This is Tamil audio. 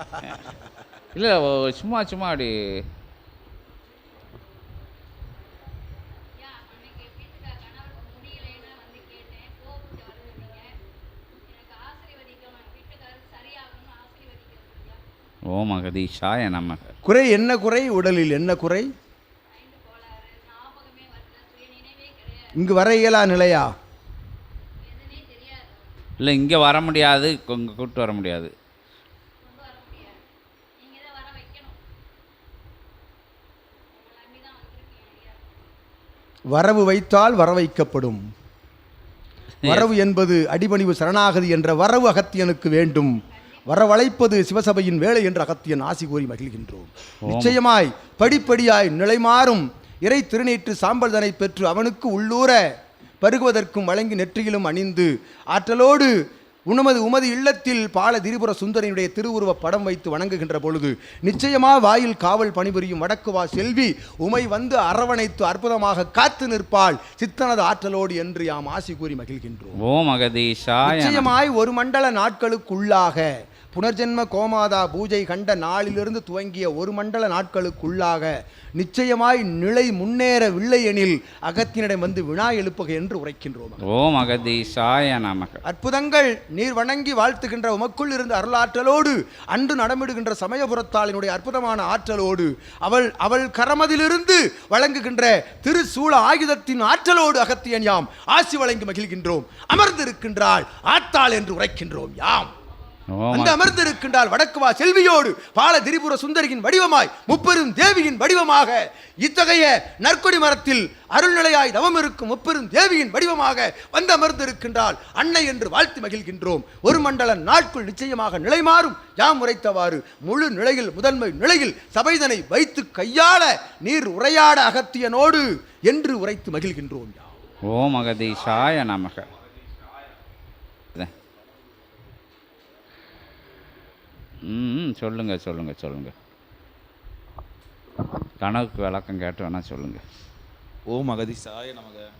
இல்லை சும்மா சும்மா அப்படி. ஓம் அகதீஷாய நமக குறை என்ன குறை? உடலில் என்ன குறை? இங்கு வர இயலா நிலையா? இல்லை இங்கே வர முடியாது இங்கே கூப்பிட்டு வர முடியாது கொண்டு வர முடியாது நீங்க தான் வர வைக்கணும் உங்களை நம்பி தான் வந்திருக்கேன் ஐயா வரவு வைத்தால் வர வைக்கப்படும் வரவு என்பது அடிபணிவு சரணாகதி என்ற வரவு அகத்தியனுக்கு வேண்டும். வரவழைப்பது சிவசபையின் வேலை என்ற அகத்தியன் ஆசி கூறி மகிழ்கின்றோம். நிச்சயமாய் படிப்படியாய் நிலைமாறும் இறை திருநீற்று சாம்பல்தனை பெற்று அவனுக்கு உள்ளூர பருகுவதற்கும் வழங்கி நெற்றியிலும் அணிந்து ஆற்றலோடு உனமது உமது இல்லத்தில் பால திரிபுர சுந்தரியுடைய திருவுருவ படம் வைத்து வணங்குகின்ற பொழுது நிச்சயமா வாயில் காவல் பணிபுரியும் வடக்கு வா செல்வி உமை வந்து அரவணைத்து அற்புதமாக காத்து நிற்பாள் சித்தனது ஆற்றலோடு என்று யாம் ஆசி கூறி மகிழ்கின்றோம் ஓம் அகதீஷாய நமக. நிச்சயமாய் ஒரு மண்டல நாட்களுக்குள்ளாக புனர்ஜென்ம கோமாதா பூஜை கண்ட நாளிலிருந்து துவங்கிய ஒரு மண்டல நாட்களுக்குள்ளாக நிச்சயமாய் நிலை முன்னேறவில்லை எனில் அகத்தினிடம் வந்து வினா எழுப்புக என்று உரைக்கின்றோம். ஓம் அகதீஷாய நமக. அற்புதங்கள் நீர் வணங்கி வாழ்த்துகின்ற உமக்குள் இருந்த அருளாற்றலோடு அன்று நடமிடுகின்ற சமயபுரத்தாளினுடைய அற்புதமான ஆற்றலோடு அவள் அவள் கரமதிலிருந்து வழங்குகின்ற திருசூல ஆயுதத்தின் ஆற்றலோடு அகத்தியன் யாம் ஆசி வழங்கி மகிழ்கின்றோம். அமர்ந்திருக்கின்றாள் ஆத்தாள் என்று உரைக்கின்றோம் யாம். அந்த அமர்ந்திருக்கின்றால் வடக்குவா செல்வியோடு பால திரிபுர சுந்தரியின் வடிவமாய் முப்பெரும் தேவியின் வடிவமாக இத்தகைய நற்கொடி மரத்தில் அருள்நிலையாய் தவம் இருக்கும் முப்பெரும் தேவியின் வடிவமாக வந்து அமர்ந்திருக்கின்றால் அன்னை என்று வாழ்த்து மகிழ்கின்றோம். ஒரு மண்டல நாட்குள் நிச்சயமாக நிலைமாறும் யாம் உரைத்தவாறு முழு நிலையில் முதன்மை நிலையில் சபைதனை வைத்து கையாள நீர் உரையாட அகத்தியனோடு என்று உரைத்து மகிழ்கின்றோம் ஓம் அகதீஷாய நமக. ம் சொல்லுங்கள் சொல்லுங்கள் சொல்லுங்கள் கணக்கு விளக்கம் கேட்டு வேணால் சொல்லுங்கள் ஓம் அகதிசாய நமக.